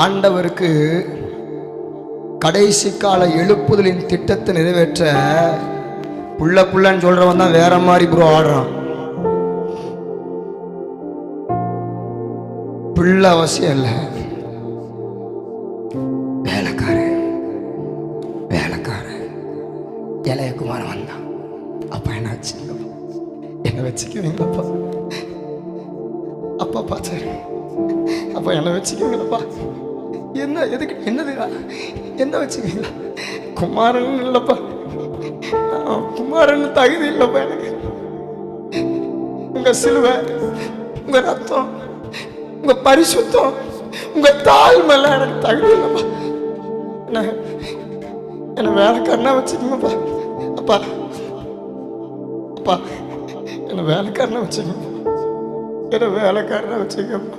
ஆண்டவருக்கு கடைசி கால எழுப்புதலின் திட்டத்தை நிறைவேற்ற புள்ள புள்ளன்னு சொல்றவன் தான் வேற மாதிரி ப்ரோ ஆடுறான். பிள்ளை அவசியம் இல்லை. வேலைக்காரன் வேலைக்காரன். இளையகுமாரன் வந்தான். அப்பா என்ன வச்சுக்கோ என்ன வச்சுக்குவீங்களப்பா அப்பா? பார்த்தாரு அப்பா என்ன வச்சுக்கீங்களப்பா. என்ன எதுக்கு என்னது? என்ன வச்சுக்கீங்களா? குமாரன் இல்லைப்பா. குமாரன் தகுதி இல்லைப்பா எனக்கு. உங்க சிலுவை உங்கள் ரத்தம் உங்க பரிசுத்தம் உங்க தாழ்மெல்லாம் எனக்கு தகுதி இல்லைப்பா. என்ன என்ன கண்ணா வச்சுக்கோங்கப்பா. அப்பா அப்பா என்ன வேலைக்காரனை வச்சுக்கோங்க என்ன வேலைக்காரனை வச்சுக்கப்பா